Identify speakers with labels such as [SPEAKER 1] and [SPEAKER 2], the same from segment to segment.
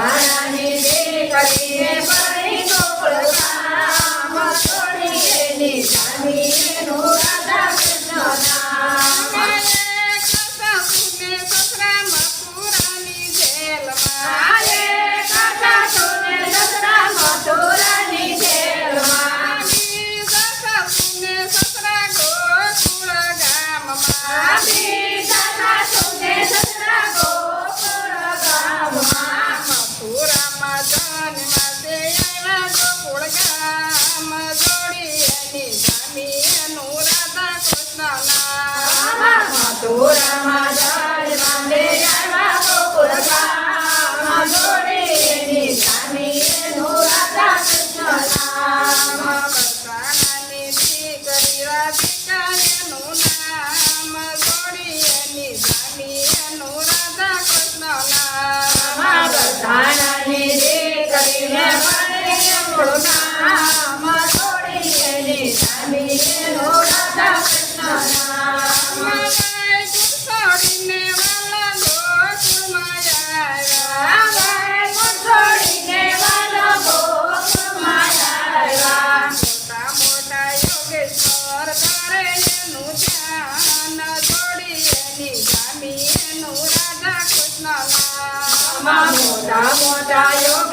[SPEAKER 1] ನಾನೇ ಕಲಿಯ મોટા મોટા યોગ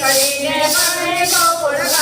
[SPEAKER 1] கழிந்த மலை போல